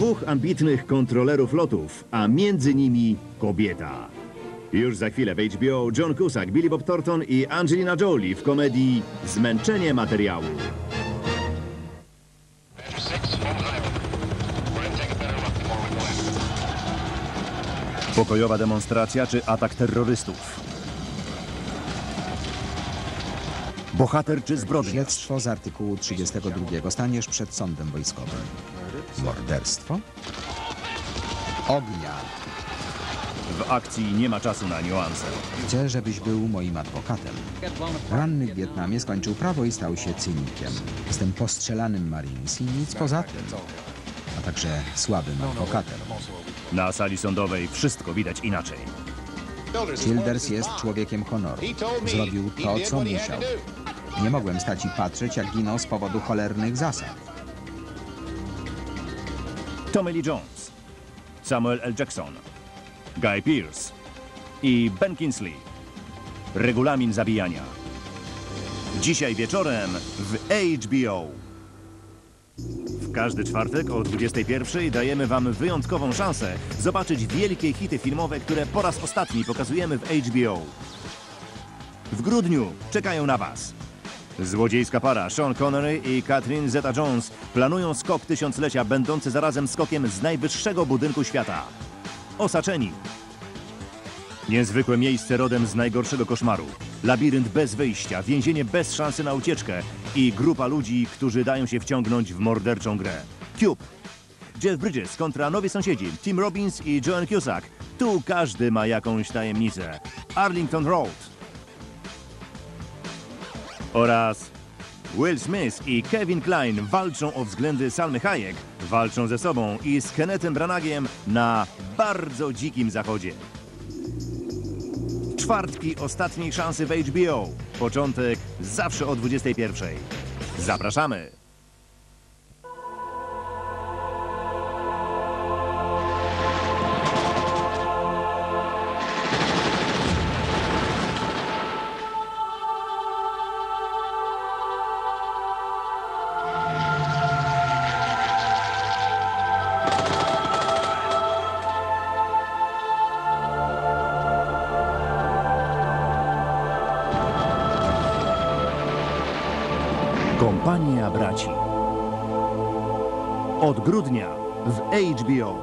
dwóch ambitnych kontrolerów lotów, a między nimi kobieta. Już za chwilę w HBO John Cusack, Billy Bob Thornton i Angelina Jolie w komedii Zmęczenie materiału. Pokojowa demonstracja czy atak terrorystów? Bohater czy zbrodniarz? Śledztwo z artykułu 32. Staniesz przed sądem wojskowym. Morderstwo? Ognia. W akcji nie ma czasu na niuanse. Chcę, żebyś był moim adwokatem. Ranny w Wietnamie skończył prawo i stał się cynikiem. Jestem postrzelanym Marines i nic poza tym. A także słabym adwokatem. Na sali sądowej wszystko widać inaczej. Childers jest człowiekiem honoru. Zrobił to, co musiał. Nie mogłem stać i patrzeć, jak ginął z powodu cholernych zasad. Tommy Lee Jones, Samuel L. Jackson, Guy Pearce i Ben Kingsley. Regulamin zabijania. Dzisiaj wieczorem w HBO. W każdy czwartek o 21 dajemy Wam wyjątkową szansę zobaczyć wielkie hity filmowe, które po raz ostatni pokazujemy w HBO. W grudniu czekają na Was. Złodziejska para Sean Connery i Catherine Zeta-Jones planują skok tysiąclecia, będący zarazem skokiem z najwyższego budynku świata. Osaczeni. Niezwykłe miejsce rodem z najgorszego koszmaru. Labirynt bez wyjścia, więzienie bez szansy na ucieczkę i grupa ludzi, którzy dają się wciągnąć w morderczą grę. Cube. Jeff Bridges kontra nowi sąsiedzi Tim Robbins i Joan Cusack. Tu każdy ma jakąś tajemnicę. Arlington Road oraz Will Smith i Kevin Klein walczą o względy Salmy Hayek, walczą ze sobą i z Kennethem Branagiem na bardzo dzikim zachodzie. Czwartki ostatniej szansy w HBO. Początek zawsze o 21. Zapraszamy! Kompania braci. Od grudnia w HBO.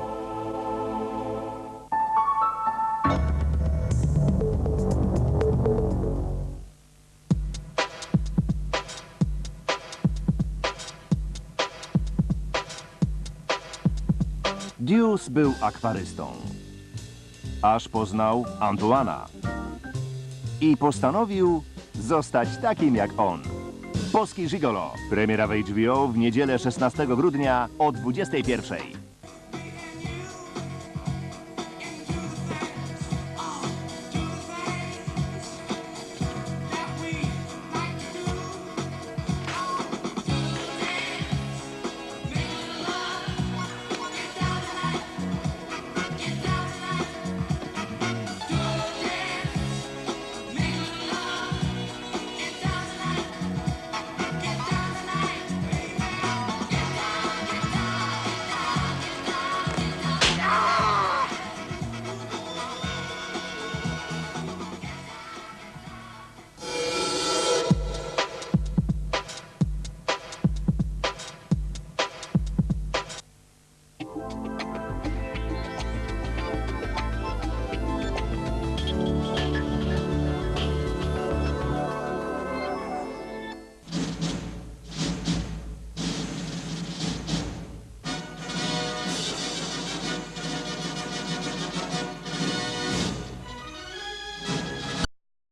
Deuce był akwarystą, aż poznał Antoana i postanowił zostać takim jak on. Polski Gigolo. Premiera w HBO w niedzielę 16 grudnia o 21.